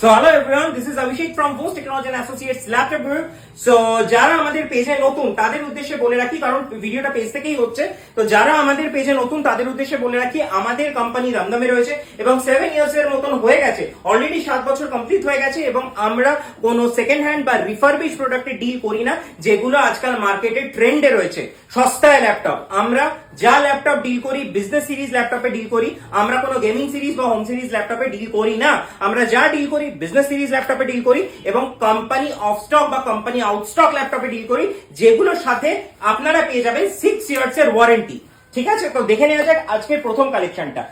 So hello everyone this is Abhishek from Bose technology and associates laptop so যারা আমাদের পেজে নতুন, তাদের উদ্দেশ্যে বলে রাখি, কারণ ভিডিওটা পেজ থেকেই হচ্ছে। তো যারা আমাদের পেজে নতুন, তাদের উদ্দেশ্যে বলে রাখি, আমাদের কোম্পানি দমদমে রয়েছে এবং সেভেন ইয়ার্স এর মতন হয়ে গেছে। অলরেডি সাত বছর কমপ্লিট হয়ে গেছে এবং আমরা কোনো সেকেন্ড হ্যান্ড বা রিফারবিশ প্রোডাক্টে ডিল করি না, যেগুলো আজকাল মার্কেটে ট্রেন্ডে রয়েছে। সস্তায় ল্যাপটপ আমরা যা ল্যাপটপ ডিল করি বিজনেস সিরিজ ল্যাপটপে ডিল করি, আমরা কোনো গেমিং সিরিজ বা হোম সিরিজ ল্যাপটপে ডিল করি না। আমরা যা ডিল করি বিজনেস সিরিজ ল্যাপটপে ডিল করি এবং কোম্পানি অফ স্টক বা কোম্পানি আউট স্টক ল্যাপটপে ডিল করি, যেগুলোর সাথে আপনারা পেয়ে যাবেন সিক্স ইয়ার্স এর ওয়ারেন্টি ঠিক আছে? তো দেখে নেওয়া যাক আজকের প্রথম কালেকশনটা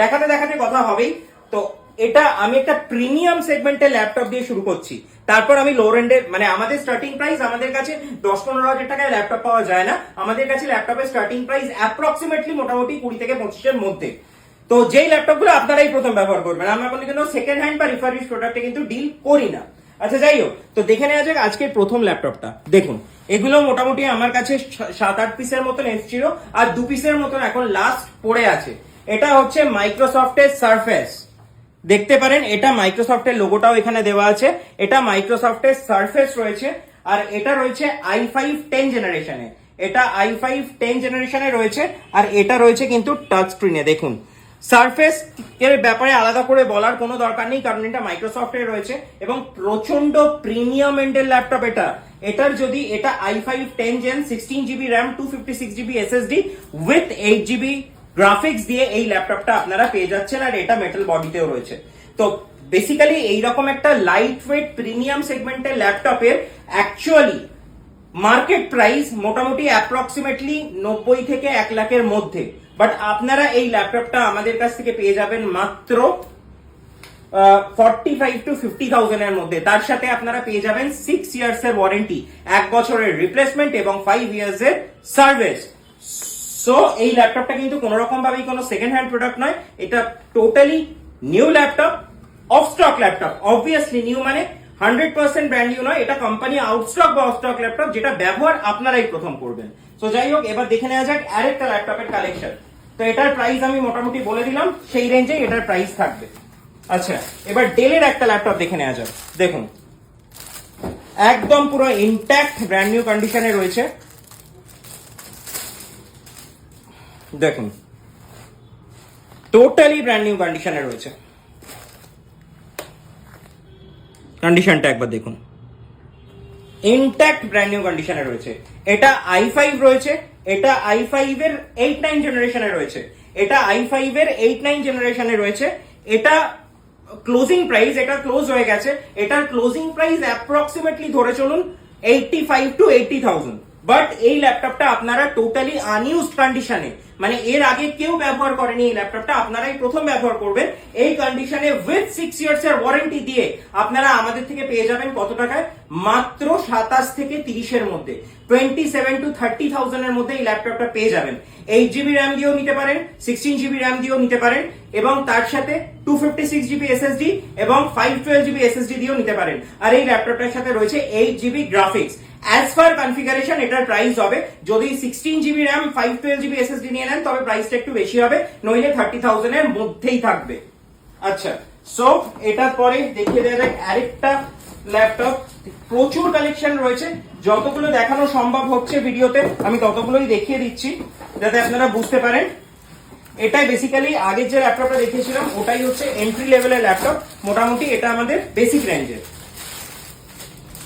দেখাতে দেখাতে কথা হবেই। তো এটা আমি একটা প্রিমিয়াম সেগমেন্টের ল্যাপটপ দিয়ে শুরু করছি। তারপর আমি লো রেন্ডের মানে আমাদের স্টার্টিং প্রাইস আমাদের কাছে দশ পনেরো হাজার টাকায় ল্যাপটপ পাওয়া যায় না। আমাদের কাছে ল্যাপটপের স্টার্টিং প্রাইস অ্যাপ্রক্সিমেটলি মোটামুটি কুড়ি থেকে পঁচিশের মধ্যে। তো যেই ল্যাপটপগুলো আপনারাই প্রথম ব্যবহার করবেন। আমরা কোনো কিন্তু সেকেন্ড হ্যান্ড বা রিফারিশ প্রোডাক্টে কিন্তু ডিল করি না। আচ্ছা যাই হোক, তো দেখে নেওয়া যাক আজকের প্রথম ল্যাপটপটা দেখুন, এগুলো মোটামুটি আমার কাছে সাত, আট পিসের মতন এসেছিল, আর দু পিসের মতন এখন লাস্ট পড়ে আছে। এটা হচ্ছে মাইক্রোসফটের সারফেস দেখতে পারেন, এটা মাইক্রোসফটের লোগোটাও এখানে দেওয়া আছে। এটা মাইক্রোসফটের সারফেস রয়েছে, আর এটা রয়েছে আই ফাইভ টেন জেনারেশনে এটা আই ফাইভ টেন জেনারেশনে রয়েছে, আর এটা রয়েছে কিন্তু টাচ স্ক্রিনে দেখুন। সারফেস এর ব্যাপারে আলাদা করে বলার কোনো দরকার নেই, কারণ এটা মাইক্রোসফটের রয়েছে, এবং প্রচণ্ড প্রিমিয়াম এন্ডের ল্যাপটপ এটা। এটার যদি, এটা I five ten gen sixteen GB RAM two fifty six GB SSD with eight GB graphics দিয়ে এই ল্যাপটপটা আপনারা পেয়ে যাচ্ছেন আর এটা মেটাল বডিতেও রয়েছে। তো বেসিক্যালি এইরকম একটা লাইট ওয়েট প্রিমিয়াম সেগমেন্টের ল্যাপটপের অ্যাকচুয়ালি মার্কেট প্রাইস মোটামুটি অ্যাপ্রক্সিমেটলি নব্বই থেকে এক লাখের মধ্যে। বাট আপনারা এই ল্যাপটপটা আমাদের কাছ থেকে পেয়ে যাবেন মাত্র ফর্টি ফাইভ টু ফিফটি থাউজেন্ডের মধ্যে। তার সাথে আপনারা পেয়ে যাবেন সিক্স ইয়ার্স এর ওয়ারেন্টি এক বছরের রিপ্লেসমেন্ট এবং ফাইভ ইয়ার্স এর সার্ভিস সো এই ল্যাপটপটা কিন্তু কোনো রকম ভাবেই কোনো সেকেন্ড হ্যান্ড প্রোডাক্ট নয়। এটা totally new laptop off stock laptop obviously new মানে হান্ড্রেড পার্সেন্ট ব্র্যান্ড নিউ নয়। এটা কোম্পানি আউট স্টক বা অফ স্টক ল্যাপটপ যেটা ব্যবহার আপনারাই প্রথম করবেন। সো যাই হোক, এবার দেখে নেওয়া যাক আরেকটা ল্যাপটপের কালেকশন তো এটার প্রাইস আমি মোটামুটি বলে দিলাম, সেই রেঞ্জে এটার প্রাইস থাকবে। আচ্ছা এবার ডেলের একটা ল্যাপটপ দেখে নেওয়া যাক। দেখুন, একদম পুরো ইনট্যাক্ট ব্র্যান্ড নিউ কন্ডিশনে রয়েছে। দেখুন। টোটালি ব্র্যান্ড নিউ কন্ডিশনে রয়েছে। কন্ডিশনটা একবার দেখুন। ইনট্যাক্ট ব্র্যান্ড নিউ কন্ডিশনে রয়েছে। এটা আই ফাইভ রয়েছে। এটা আই ফাইভ এর এইট নাইন জেনারেশনে রয়েছে। এটা আই ফাইভ এর এইট নাইন জেনারেশনে রয়েছে। এটা ক্লোজিং প্রাইস এটা ক্লোজ হয়ে গেছে। এটার ক্লোজিং প্রাইস অ্যাপ্রক্সিমেটলি ধরে চলুন eighty five to eighty thousand but এই ল্যাপটপটা আপনারা টোটালি আনইউজড কন্ডিশনে মানে এর আগে কেউ ব্যবহার করেনি এই ল্যাপটপটা আপনারাই প্রথম ব্যবহার করবেন। এই কন্ডিশনে উইথ সিক্স ইয়ার্স এর ওয়ারেন্টি দিয়ে আপনারা আমাদের থেকে পেয়ে যাবেন কত টাকায়? মাত্র সাতাশ থেকে তিরিশের মধ্যে। টোয়েন্টি সেভেন টু থার্টি থাউজেন্ডের মধ্যে এই ল্যাপটপটা পেয়ে যাবেন। এইট জিবি র্যাম দিয়েও নিতে পারেন সিক্সটিন জিবি র্যাম দিয়েও নিতে পারেন, এবং তার সাথে two fifty six GB SSD এবং ফাইভ টুয়েলভ জিবি এসএসডি দিয়েও নিতে পারেন। আর এই ল্যাপটপটার সাথে রয়েছে eight GB graphics as per configuration এটার প্রাইস হবে। যদি sixteen GB RAM five twelve GB SSD নিয়ে নেন, তবে প্রাইসটা একটু বেশি হবে। নইলে থার্টি থাউজেন্ড এর মধ্যেই থাকবে। আচ্ছা সো এটার পরে দেখিয়ে দেওয়া যাক আরেকটা ল্যাপটপ প্রচুর কালেকশন রয়েছে। যতগুলো দেখানো সম্ভব হচ্ছে ভিডিওতে, আমি ততগুলোই দেখিয়ে দিচ্ছি, যাতে আপনারা বুঝতে পারেন। এটাই বেসিক্যালি আগের যে ল্যাপটপটা দেখিয়েছিলাম, ওটাই হচ্ছে এন্ট্রি লেভেলের ল্যাপটপ মোটামুটি এটা আমাদের বেসিক রেঞ্জের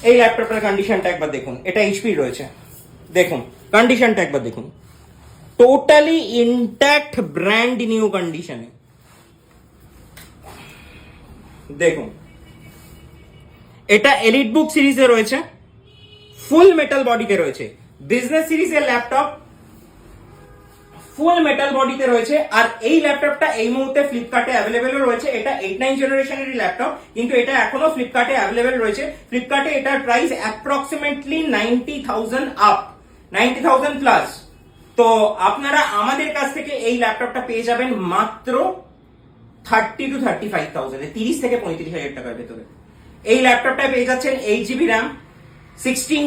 এই ল্যাপটপটার কন্ডিশনটা একবার দেখুন। এটা এইচপি রয়েছে। দেখুন কন্ডিশনটা একবার দেখুন। টোটালি ইনট্যাক্ট ব্র্যান্ড নিউ কন্ডিশনে দেখুন। এটা এলিট বুক সিরিজে রয়েছে। ফুল মেটাল বডিতে রয়েছে। বিজনেস সিরিজের ল্যাপটপ ফুল মেটাল বডিতে রয়েছে। আর এই ল্যাপটপটা এই মুহূর্তে ফ্লিপকার্টে অ্যাভেলেবেল রয়েছে। এটা এইট নাইন জেনারেশনের ল্যাপটপ কিন্তু এটা এখনও ফ্লিপকার্টে অ্যাভেলেবেল রয়েছে। ফ্লিপকার্টে এটার price approximately ninety thousand up ninety thousand plus তো আপনারা আমাদের কাছ থেকে এই ল্যাপটপটা পেয়ে যাবেন মাত্র thirty to thirty five thousand তিরিশ থেকে পঁয়ত্রিশ হাজার টাকার ভেতরে। এই ল্যাপটপটা পেয়ে যাচ্ছেন eight GB RAM sixteen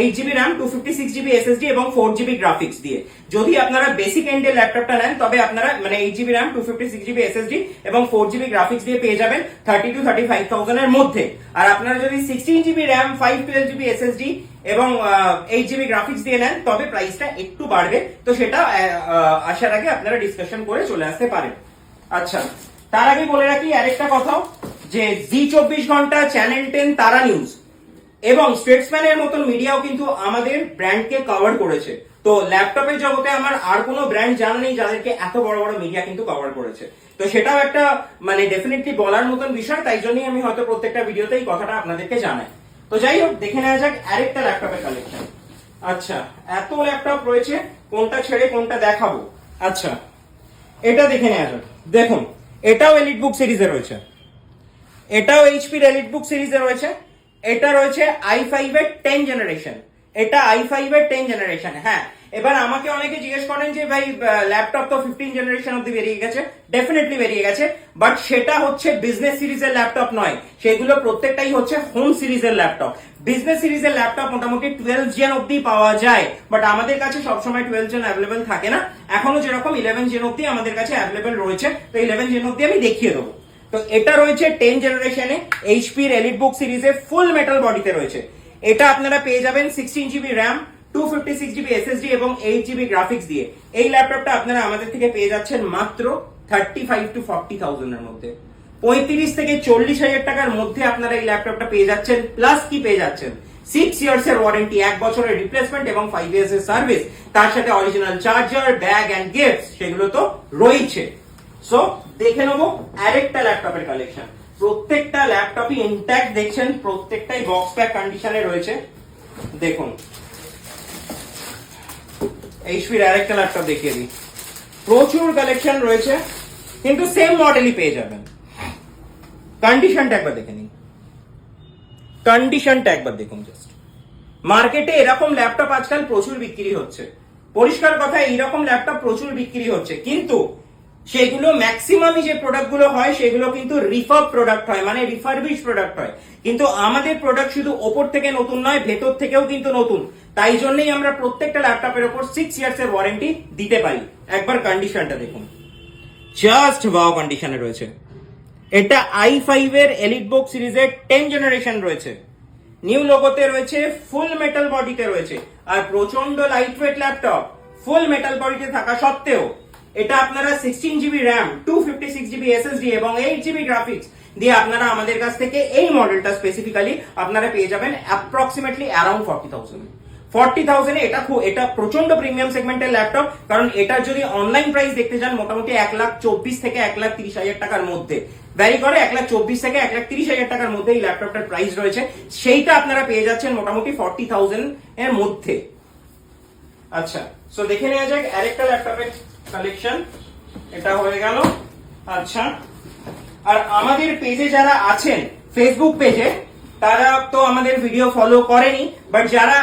eight GB RAM two fifty six GB SSD এবং ফোর জিবি গ্রাফিক্স দিয়ে। যদি আপনারা বেসিক ল্যাপটপটা নেন, তবে আপনারা মানে eight GB RAM two fifty six GB এবং ফোর জিবি গ্রাফিক্স দিয়ে পেয়ে যাবেন থার্টি টু থার্টি ফাইভ থাউজেন্ডের মধ্যে। আর আপনারা যদি sixteen GB RAM five GB এবং জিবি গ্রাফিক্স দিয়ে নেন, তবে প্রাইসটা একটু বাড়বে। তো সেটা আসার আগে আপনারা ডিসকাশন করে চলে আসতে পারেন। আচ্ছা তার আগে বলে রাখি আরেকটা কথা যে জি চব্বিশ ঘণ্টা চ্যানেল টেন তারা নিউজ এবং স্টেটসম্যানের মতন মিডিয়াও কিন্তু আমাদের ব্র্যান্ডকে কভার করেছে। তো ল্যাপটপের জগতে আমার আর কোনো ব্র্যান্ড জানা নেই যাদেরকে এত বড় বড় মিডিয়া কিন্তু কভার করেছে। তো সেটাও একটা মানে ডেফিনেটলি বলার মতন বিষয়, তাই জন্যই আমি হয়তো প্রত্যেকটা ভিডিওতে এই কথাটা আপনাদেরকে জানাই। তো যাই হোক, দেখে নেওয়া যাক আরেকটা ল্যাপটপের কালেকশন আচ্ছা এত ল্যাপটপ রয়েছে, কোনটা ছেড়ে কোনটা দেখাবো? আচ্ছা এটা দেখে নেওয়া যাক। দেখুন, এটাও এলিট বুক সিরিজে রয়েছে। এটাও এইচপি এলিট বুক সিরিজে রয়েছে। এটা রয়েছে আই ফাইভ এর টেন জেনারেশন এটা আই ফাইভ এর টেন জেনারেশন হ্যাঁ। এবার আমাকে অনেকে জিজ্ঞেস করেন যে, ভাই ল্যাপটপ তো ফিফটিন জেনারেশন অব্দি বেরিয়ে গেছে। ডেফিনেটলি বেরিয়ে গেছে বাট সেটা হচ্ছে বিজনেস সিরিজের ল্যাপটপ নয়। সেগুলো প্রত্যেকটাই হচ্ছে হোম সিরিজের ল্যাপটপ বিজনেস সিরিজের ল্যাপটপ মোটামুটি টুয়েলভ জেন অব্দি পাওয়া যায় বাট আমাদের কাছে সবসময় টুয়েলভ জেন অ্যাভেলেবেল থাকে না। এখনও যেরকম ইলেভেন জেন অব্দি আমাদের কাছে অ্যাভেলেবেল রয়েছে, তো ইলেভেন জেন অব্দি আমি দেখিয়ে দেবো। তো এটা রয়েছে টেন জেনারেশনে এইচপির এলিট বুক সিরিজে ফুল মেটাল বডিতে রয়েছে। এটা আপনারা পেয়ে যাবেন sixteen GB RAM two fifty six GB SSD এবং এইট জিবি গ্রাফিক্স দিয়ে। এই ল্যাপটপটা আপনারা আমাদের থেকে পেয়ে যাচ্ছেন মাত্র থার্টি ফাইভ টু ফর্টি থাউজেন্ডের মধ্যে। পঁয়ত্রিশ থেকে চল্লিশ হাজার টাকার মধ্যে আপনারা এই ল্যাপটপটা পেয়ে যাচ্ছেন প্লাস কি পেয়ে যাচ্ছেন? সিক্স ইয়ার্স এর ওয়ারেন্টি এক বছরের রিপ্লেসমেন্ট এবং ফাইভ ইয়ার্স এর সার্ভিস তার সাথে original charger bag and gift সেগুলো তো রয়েছে। সো দেখে নেব। আরেকটা ল্যাপটপের কালেকশন প্রত্যেকটা ল্যাপটপই ইনট্যাক্ট দেখছেন, প্রত্যেকটাই বক্স প্যাক কন্ডিশনে রয়েছে। দেখুন। এইচপির আরেকটা ল্যাপটপ দেখিয়ে দিই। প্রচুর কালেকশন রয়েছে, কিন্তু সেম মডেলই পেয়ে যাবেন। কন্ডিশনটা একবার দেখে নিন। কন্ডিশনটা একবার দেখুন জাস্ট মার্কেটে এরকম ল্যাপটপ আজকাল প্রচুর বিক্রি হচ্ছে। পরিষ্কার কথা, এইরকম ল্যাপটপ প্রচুর বিক্রি হচ্ছে। কিন্তু সেগুলো ম্যাক্সিমামই যে প্রোডাক্টগুলো হয়, সেগুলো কিন্তু রিফার্ব প্রোডাক্ট হয় মানে রিফারবিশ প্রোডাক্ট হয়। কিন্তু আমাদের প্রোডাক্ট শুধু ওপর থেকে নতুন নয়, ভেতর থেকেও কিন্তু নতুন। তাই জন্যই আমরা প্রত্যেকটা ল্যাপটপের ওপর সিক্স ইয়ার্স এর ওয়ারেন্টি দিতে পারি। একবার কন্ডিশনটা দেখুন। জাস্ট ওয়াও কন্ডিশনে রয়েছে। এটা আই ফাইভ এর এলিট বুক সিরিজের টেন জেনারেশন রয়েছে। নিউ লোগোতে রয়েছে ফুল মেটাল বডিতে রয়েছে। আর প্রচণ্ড light weight laptop full metal বডিতে থাকা সত্ত্বেও এটা আপনারা sixteen GB RAM two fifty six GB SSD এবং এইট জিবি গ্রাফিক্স দিয়ে আপনারা আমাদের কাছ থেকে এই মডেলটা স্পেসিফিক্যালি আপনারা পেয়ে যাবেন approximately around forty thousand forty থাউজেন্ডে এটা খুব, এটা প্রচণ্ড প্রিমিয়াম সেগমেন্টের ল্যাপটপ কারণ এটার যদি অনলাইন প্রাইস দেখতে যান, মোটামুটি এক লাখ চব্বিশ থেকে এক লাখ তিরিশ হাজার টাকার মধ্যে। ভ্যারি করে এক লাখ চব্বিশ থেকে এক লাখ তিরিশ হাজার টাকার মধ্যে এই ল্যাপটপটার প্রাইস রয়েছে। সেইটা আপনারা পেয়ে যাচ্ছেন মোটামুটি ফর্টি থাউজেন্ড এর মধ্যে। আচ্ছা সো দেখে নেওয়া যাক, আরেকটা ল্যাপটপের কালেকশন এটা হয়ে গেল। আচ্ছা। আর আমাদের পেজে যারা আছেন ফেসবুক পেজে তারা তো আমাদের ভিডিও ফলো করেনি বাট যারা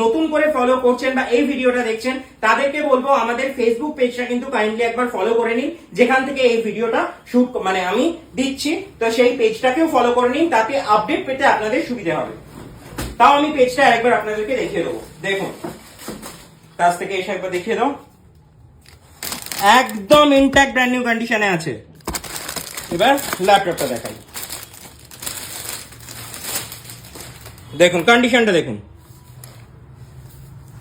নতুন করে ফলো করছেন বা এই ভিডিওটা দেখছেন, তাদেরকে বলব আমাদের ফেসবুক পেজটা কিন্তু কাইন্ডলি একবার ফলো করে নিন, যেখান থেকে এই ভিডিওটা শুট মানে আমি দিচ্ছি। তো সেই পেজটাকেও ফলো করে নিন, তাতে আপডেট পেতে আপনাদের সুবিধা হবে। তাও আমি পেজটা একবার আপনাদেরকে দেখিয়ে দেবো। দেখুন। কাছ থেকে এসে একবার দেখিয়ে দাও। একদম ইনট্যাক্ট ব্র্যান্ড নিউ কন্ডিশনে আছে। এবার ল্যাপটপটা দেখাই। দেখুন কন্ডিশনটা দেখুন।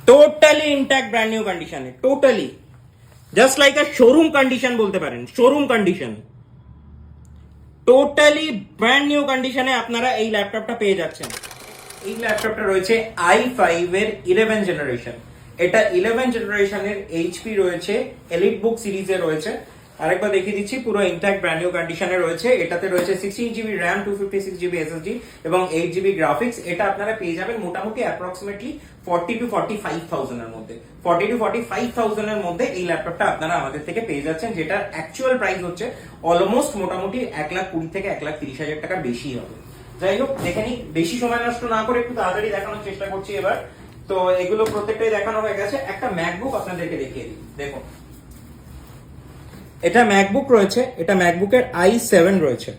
টোটালি ইনট্যাক্ট ব্র্যান্ড নিউ কন্ডিশনে totally just like a showroom condition বলতে পারেন showroom condition totally brand new কন্ডিশনে আপনারা এই ল্যাপটপটা পেয়ে যাচ্ছেন। এই ল্যাপটপটা রয়েছে আই ফাইভ এর ইলেভেন জেনারেশন এটা ইলেভেন জেনারেশনের এইচপি রয়েছে এলিট বুক সিরিজে রয়েছে। আরেকবার দেখিয়ে দিচ্ছি, পুরো ইনট্যাক্ট ব্র্যান্ড নিউ কন্ডিশনে রয়েছে। এটাতে রয়েছে sixteen GB RAM two fifty six GB SSD এবং এইট জিবি গ্রাফিক্স এটা আপনারা পেয়ে যাবেন মোটামুটি approximately forty to forty five থাউজেন্ডের মধ্যে। ফর্টি টু ফর্টি ফাইভ থাউজেন্ডের মধ্যে এই ল্যাপটপটা আপনারা আমাদের থেকে পেয়ে যাচ্ছেন, যেটার অ্যাকচুয়াল প্রাইস হচ্ছে অলমোস্ট মোটামুটি এক লাখ কুড়ি থেকে এক লাখ তিরিশ হাজার টাকার বেশি হবে। যাই হোক, দেখে নিই। বেশি সময় নষ্ট না করে একটু তাড়াতাড়ি দেখানোর চেষ্টা করছি এবার। তো এগুলো প্রত্যেকটাই দেখানো হয়ে গেছে। একটা ম্যাকবুক আপনাদেরকে দেখিয়ে দিই। দেখুন। এটা ম্যাকবুক রয়েছে, এটা ম্যাকবুকের আই সেভেন রয়েছে।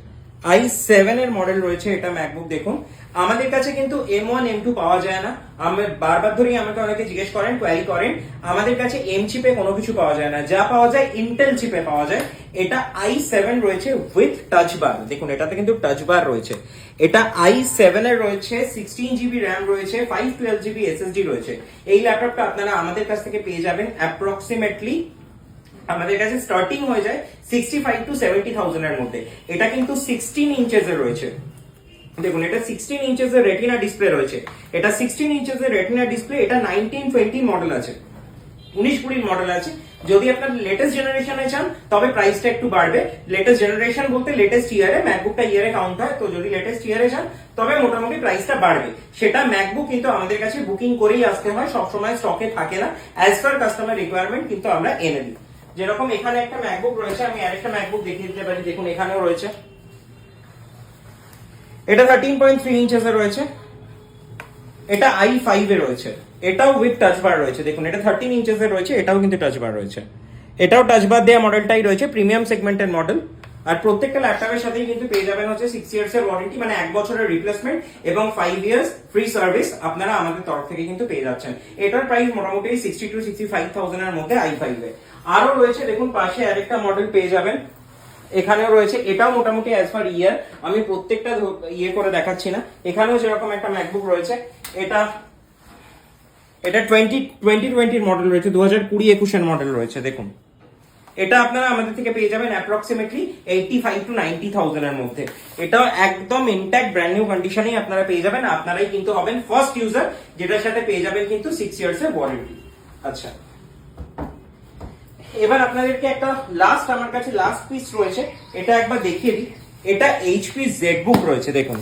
আই সেভেন এর মডেল রয়েছে এটা ম্যাকবুক দেখুন। আমাদের কাছে কিন্তু এম ওয়ান এম টু পাওয়া যায় না। আমি বারবার ধরেই আমাকে অনেকে জিজ্ঞেস করেন কোয়ারি করেন। আমাদের কাছে এম চিপে কোনো কিছু পাওয়া যায় না। যা পাওয়া যায় ইন্টেল চিপে পাওয়া যায়। এটা আই সেভেন রয়েছে উইথ টাচ বার দেখুন, এটাতে কিন্তু টাচ বার রয়েছে। এটা আই সেভেন এর রয়েছে সিক্সটিন জিবি র্যাম রয়েছে ফাইভ টুয়েলভ জিবি এসএসডি রয়েছে। এই ল্যাপটপটা আপনারা আমাদের কাছ থেকে পেয়ে যাবেন অ্যাপ্রক্সিমেটলি আমাদের কাছে স্টার্টিং হয়ে যায় সিক্সটি ফাইভ টু সেভেন্টি থাউজেন্ডের মধ্যে। এটা কিন্তু সিক্সটিন ইঞ্চেস এর রয়েছে। দেখুন, এটা সিক্সটিন ইঞ্চেস এর রেটিনা ডিসপ্লে রয়েছে। এটা সিক্সটিন ইঞ্চেস এর রেটিনা ডিসপ্লে এটা নাইনটিন টোয়েন্টি মডেল আছে। উনিশ কুড়ির মডেল আছে। যদি আপনার লেটেস্ট জেনারেশনে চান, তবে প্রাইসটা একটু বাড়বে। লেটেস্ট জেনারেশন বলতে লেটেস্ট ইয়ারে ম্যাকবুকটা ইয়ারে কাউন্ট হয়, তো যদি লেটেস্ট ইয়ারে চান, তবে মোটামুটি প্রাইসটা বাড়বে। সেটা ম্যাকবুক কিন্তু আমাদের কাছে বুকিং করেই আসতে হয়, সবসময় স্টকে থাকে না। অ্যাজ পার কাস্টমার রিকোয়ারমেন্ট কিন্তু আমরা এনে দিই। যেরকম এখানে একটা ম্যাকবুক রয়েছে, আমি আরেকটা ম্যাকবুক দেখিয়ে দিতে পারি, দেখুন এখানেও রয়েছে। এটা থার্টিন পয়েন্ট থ্রি ইঞ্চেসে রয়েছে। এটা আই ফাইভ রয়েছে। এটাও উইথ টাচ বার রয়েছে। দেখুন, এটা থার্টিন ইঞ্চেস রয়েছে, এটাও কিন্তু টাচ বার রয়েছে। এটাও টাচ বার দেওয়া মডেলটাই রয়েছে প্রিমিয়াম সেগমেন্টের মডেল আর প্রত্যেকটা ল্যাপটপের সাথেই কিন্তু পেয়ে যাবেন হচ্ছে সিক্স ইয়ার্স এর ওয়ারেন্টি মানে এক বছরের রিপ্লেসমেন্ট এবং ফাইভ ইয়ার্স ফ্রি সার্ভিস আপনারা আমাদের তরফ থেকে কিন্তু পেয়ে যাচ্ছেন। এটার প্রাইস মোটামুটি sixty two sixty five thousand এর মধ্যে আই ফাইভ এ। আরও রয়েছে, দেখুন, পাশে আরেকটা মডেল পেয়ে যাবেন। এখানেও রয়েছে, এটাও মোটামুটি অ্যাজ পার ইয়ার আমি প্রত্যেকটা ইয়ে করে দেখাচ্ছি না। এখানেও যেরকম একটা ম্যাকবুক রয়েছে এটা এটা টোয়েন্টি টোয়েন্টি টোয়েন্টির মডেল রয়েছে দু হাজার কুড়ি একুশের মডেল রয়েছে, দেখুন। এটা আপনারা আমাদের থেকে পেয়ে যাবেন approximately eighty five to ninety থাউজেন্ডের মধ্যে। এটাও একদম ইনট্যাক্ট ব্র্যান্ড নিউ কন্ডিশনেই আপনারা পেয়ে যাবেন, আপনারাই কিন্তু হবেন ফার্স্ট ইউজার যেটার সাথে পেয়ে যাবেন কিন্তু সিক্স ইয়ার্স এর ওয়ারেন্টি আচ্ছা। এবার আপনাদেরকে একটা লাস্ট আমার কাছে লাস্ট পিস রয়েছে, এটা একবার দেখিয়ে দিই। এটা এইচপি জেড বুক রয়েছে, দেখুন।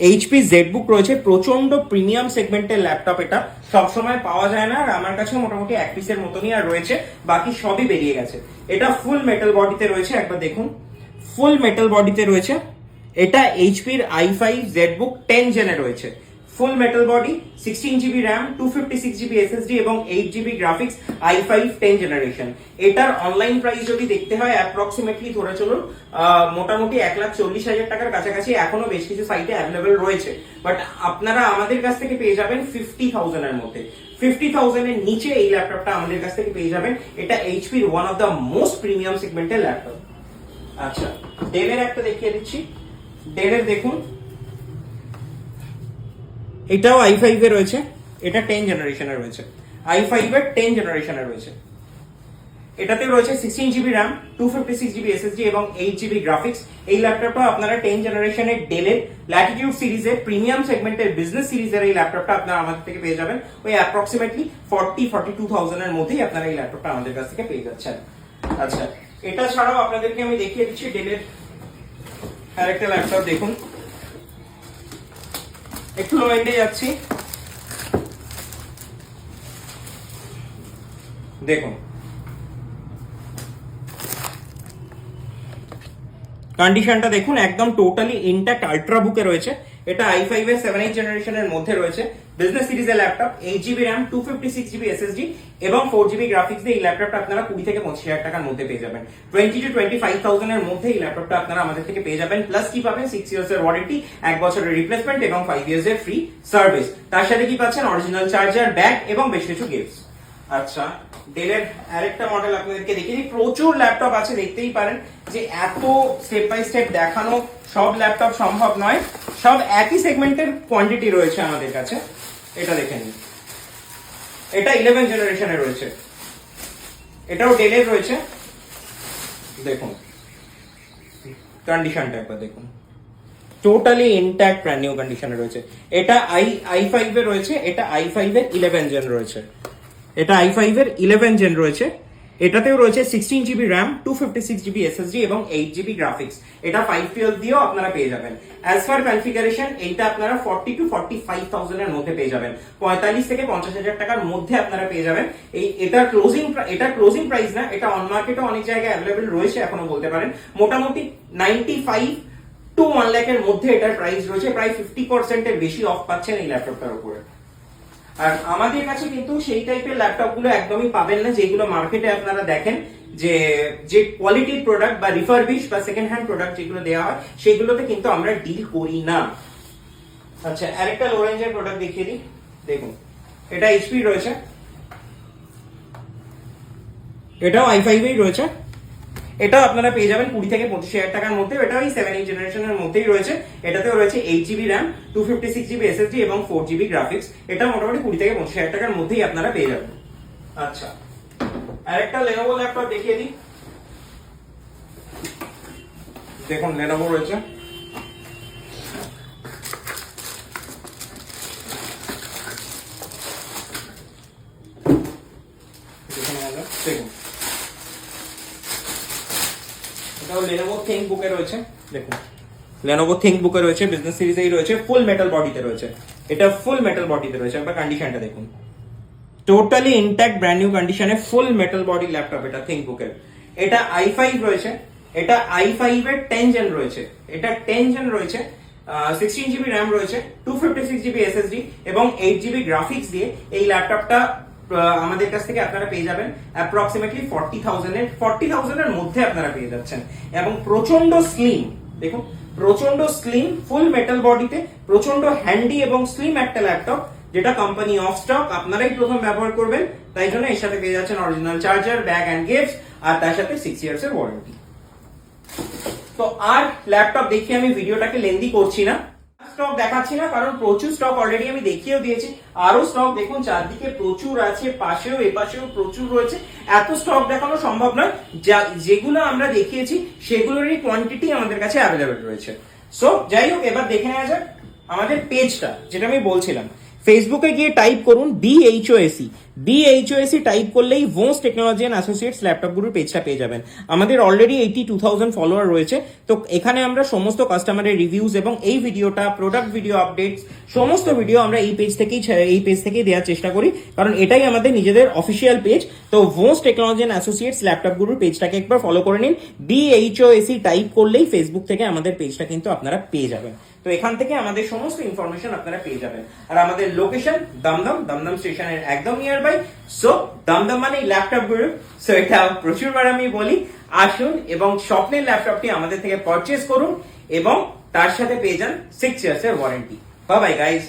এইচপি জেড বুক রয়েছে। প্রচণ্ড প্রিমিয়াম সেগমেন্টের ল্যাপটপ এটা। সবসময় পাওয়া যায় না, আর আমার কাছে মোটামুটি এক পিসের মতনই আর রয়েছে। বাকি সবই বেরিয়ে গেছে। এটা ফুল মেটাল বডিতে রয়েছে, একবার দেখুন। ফুল মেটাল বডিতে রয়েছে। এটা এইচপির i five Z book ten জেনে রয়েছে। Full metal body sixteen GB RAM two fifty six GB SSD এবং eight GB graphics i five ten generation এটার অনলাইন প্রাইস যদি দেখতে হয় অ্যাপ্রক্সিমেটলি ধরে চলুন মোটামুটি এক লাখ চল্লিশ হাজার টাকার কাছাকাছি এখনও বেশ কিছু সাইটে অ্যাভেলেবেল রয়েছে। বাট আপনারা আমাদের কাছ থেকে পেয়ে যাবেন ফিফটি থাউজেন্ডের মধ্যে। ফিফটি থাউজেন্ডের নিচে এই ল্যাপটপটা আমাদের কাছ থেকে পেয়ে যাবেন। এটা এইচপির one of the most premium সেগমেন্টের ল্যাপটপ আচ্ছা ডেলের একটা দেখিয়ে দিচ্ছি। ডেলের দেখুন এটাও আই ফাইভ রয়েছে, এটা টেন জেনারেশনের রয়েছে। আই ফাইভ এর টেন জেনারেশনের রয়েছে। এটাতে রয়েছে sixteen GB RAM two fifty six GB SSD এবং এইট জিবি গ্রাফিক্স এই ল্যাপটপটা আপনারা টেন জেনারেশনের ডেলের ল্যাটিটিউড সিরিজের প্রিমিয়াম সেগমেন্টের বিজনেস সিরিজের এই ল্যাপটপটা আপনারা আমাদের থেকে পেয়ে যাবেন। ওই অ্যাপ্রক্সিমেটলি ফর্টি ফর্টি টু থাউজেন্ডের মধ্যেই আপনারা এই ল্যাপটপটা আমাদের কাছ থেকে পেয়ে যাচ্ছেন। আচ্ছা এটা ছাড়াও আপনাদেরকে আমি দেখিয়ে দিচ্ছি ডেলের আরেকটা ল্যাপটপ দেখুন। একটু লো এন্ডে যাচ্ছি। দেখুন। কন্ডিশনটা দেখুন, একদম টোটালি ইনট্যাক্ট আল্ট্রা বুকে রয়েছে। এটা আই ফাইভ এর সেভেন এইট জেনারেশনের মধ্যে রয়েছে। বিজনেস সিরিজের laptop eight GB RAM two fifty six GB SSD এবং ফোর জিবি গ্রাফিক্স দিয়ে এই ল্যাপটপটা আপনারা কুড়ি থেকে পঁচিশ হাজার টাকার মধ্যে পেয়ে যাবেন। Twenty two twenty five thousand এর মধ্যে এই ল্যাপটপটা আপনারা আমাদের থেকে পেয়ে যাবেন। প্লাস কি পাবেন? সিক্স ইয়ার্স এর ওয়ারেন্টি এক বছরের রিপ্লেসমেন্ট এবং ফাইভ ইয়ার্স এর ফ্রি সার্ভিস তার সাথে কি পাচ্ছেন? অরিজিনাল চার্জার ব্যাগ এবং বেশ কিছু গিফটস আচ্ছা ডেলের আরেকটা মডেল আপনাদেরকে দেখিয়ে দিই। প্রচুর ল্যাপটপ আছে, দেখতেই পারেন যে এত স্টেপ বাই স্টেপ দেখানো সব ল্যাপটপ সম্ভব নয়। সব একই সেগমেন্টের কোয়ান্টিটি রয়েছে আমাদের কাছে। এটা দেখে নিন। এটা ইলেভেন জেনারেশনে রয়েছে। এটাও ডেলের রয়েছে। দেখুন। কন্ডিশনটা একবার দেখুন। টোটালি ইনট্যাক্ট ব্র্যান্ড নিউ কন্ডিশনে রয়েছে। এটা আই আই ফাইভে রয়েছে। এটা আই ফাইভের ইলেভেন জেন রয়েছে। এটা আই ফাইভের ইলেভেন জেন রয়েছে। এটাতেও রয়েছে sixteen GB RAM two fifty six GB SSD এবং এইট জিবি গ্রাফিক্স এটা ফাইভ টুয়েলভ দিয়েও আপনারা পেয়ে যাবেন। অ্যাজ ফার কনফিগারেশন এইটা আপনারা ফর্টি টু ফর্টি ফাইভ থাউজেন্ডের মধ্যে পেয়ে যাবেন। পঁয়তাল্লিশ থেকে পঞ্চাশ হাজার টাকার মধ্যে আপনারা পেয়ে যাবেন। এই এটা ক্লোজিং এটা ক্লোজিং প্রাইস না, এটা অন মার্কেটে অনেক জায়গায় অ্যাভেলেবেল রয়েছে, এখনও বলতে পারেন। মোটামুটি নাইনটি ফাইভ টু ওয়ান ল্যাখের মধ্যে এটার প্রাইস রয়েছে। প্রায় ফিফটি পার্সেন্টের বেশি অফ পাচ্ছেন এই ল্যাপটপটার উপরে। আর আমাদের কাছে কিন্তু সেই টাইপের ল্যাপটপগুলো একদমই পাবেন না, যেগুলো মার্কেটে আপনারা দেখেন যে যে কোয়ালিটির প্রোডাক্ট বা রিফারবিশ বা সেকেন্ড হ্যান্ড প্রোডাক্ট যেগুলো দেওয়া হয়, সেগুলোতে কিন্তু আমরা ডিল করি না। আচ্ছা আরেকটা লো রেঞ্জের প্রোডাক্ট দেখিয়ে দিই। দেখুন, এটা এইচপি রয়েছে। এটাও আই ফাইভেই রয়েছে। এটাও আপনারা পেয়ে যাবেন কুড়ি থেকে পঁচিশ হাজার টাকার মধ্যে এটা ওই সেভেন এইট জেনারেশনের মধ্যেই রয়েছে। এটাতেও রয়েছে eight GB RAM two fifty six GB SSD এবং ফোর জিবি গ্রাফিক্স এটা মোটামুটি কুড়ি থেকে পঁচিশ হাজার টাকার মধ্যেই আপনারা পেয়ে যাবেন। আচ্ছা। আর একটা লেনোভো ল্যাপটপ দেখিয়ে দিই। দেখুন লেনোভো রয়েছে দেখে নেওয়া যাক। দেখুন এটাও লেনোভো থিঙ্ক বুকে রয়েছে, দেখুন। লেনোভো থিঙ্ক বুকে রয়েছে বিজনেস সিরিজেই রয়েছে ফুল মেটাল বডিতে রয়েছে। এটা ফুল মেটাল বডিতে রয়েছে, একবার কন্ডিশনটা দেখুন। টোটালি ইনট্যাক্ট ব্র্যান্ড নিউ কন্ডিশনে ফুল মেটাল বডি ল্যাপটপ এটা থিঙ্ক বুকের এটা আই ফাইভ রয়েছে, এটা আই ফাইভ এর টেন জেন রয়েছে। এটা টেন জেন রয়েছে সিক্সটিন জিবি র্যাম রয়েছে two fifty six GB SSD এবং এইট জিবি গ্রাফিক্স দিয়ে এই ল্যাপটপটা আমাদের কাছ থেকে আপনারা পেয়ে যাবেন অ্যাপ্রক্সিমেটলি ফর্টি থাউজেন্ডের ফর্টি থাউজেন্ডের মধ্যে আপনারা পেয়ে যাচ্ছেন। এবং প্রচণ্ড স্লিম দেখুন প্রচণ্ড স্লিম ফুল মেটাল বডিতে প্রচণ্ড হ্যান্ডি এবং স্লিম একটা ল্যাপটপ যেটা কোম্পানি অফ স্টক আপনারাই প্রথম ব্যবহার করবেন, তাই জন্য এর সাথে পেয়ে যাচ্ছেন original charger bag and gift আর তার সাথে সিক্স ইয়ার্স এর ওয়ারেন্টি তো আর ল্যাপটপ দেখিয়ে আমি ভিডিওটাকে লেন্দি করছি না। স্টক দেখাচ্ছি না, কারণ প্রচুর স্টক অলরেডি আমি দেখিয়েও দিয়েছি। আরও স্টক দেখুন, চারদিকে প্রচুর আছে, পাশেও, এপাশেও প্রচুর রয়েছে। এত স্টক দেখানো সম্ভব নয়। যা- যেগুলো আমরা দেখিয়েছি, সেগুলোরই কোয়ান্টিটি আমাদের কাছে অ্যাভেলেবেল রয়েছে। সো যাই হোক, এবার দেখে নেওয়া যাক আমাদের পেজটা যেটা আমি বলছিলাম। ফেসবুকে গিয়ে টাইপ করুন বিএইচওএসি বিএইচওএসি টাইপ করলেই Bhose technology and associates laptop গ্রুপের পেজটা পেয়ে যাবেন। আমাদের already eighty two thousand follower রয়েছে। তো এখানে আমরা সমস্ত কাস্টমারের রিভিউজ এবং এই ভিডিওটা প্রোডাক্ট ভিডিও আপডেটস সমস্ত ভিডিও আমরা এই পেজ থেকেই এই পেজ থেকেই দেওয়ার চেষ্টা করি। কারণ এটাই আমাদের নিজেদের অফিসিয়াল পেজ তো Bhose technology and associates laptop গ্রুপের পেজটাকে একবার ফলো করে নিন। বিএইচওএসি টাইপ করলেই ফেসবুক থেকে আমাদের পেজটা কিন্তু আপনারা পেয়ে যাবেন। তো এখান থেকে আমাদের সমস্ত ইনফরমেশন আপনারা পেয়ে যাবেন। আর আমাদের লোকেশন দমদম দমদম স্টেশনের একদম নিয়ার বাই সো দমদম মানে ল্যাপটপ গ্রুপ সো এটা প্রচুরবার আমি বলি, আসুন এবং স্বপ্নের ল্যাপটপটি আমাদের থেকে পারচেস করুন এবং তার সাথে পেয়ে যান সিক্স ইয়ার্স এর ওয়ারেন্টি বাই গাইজ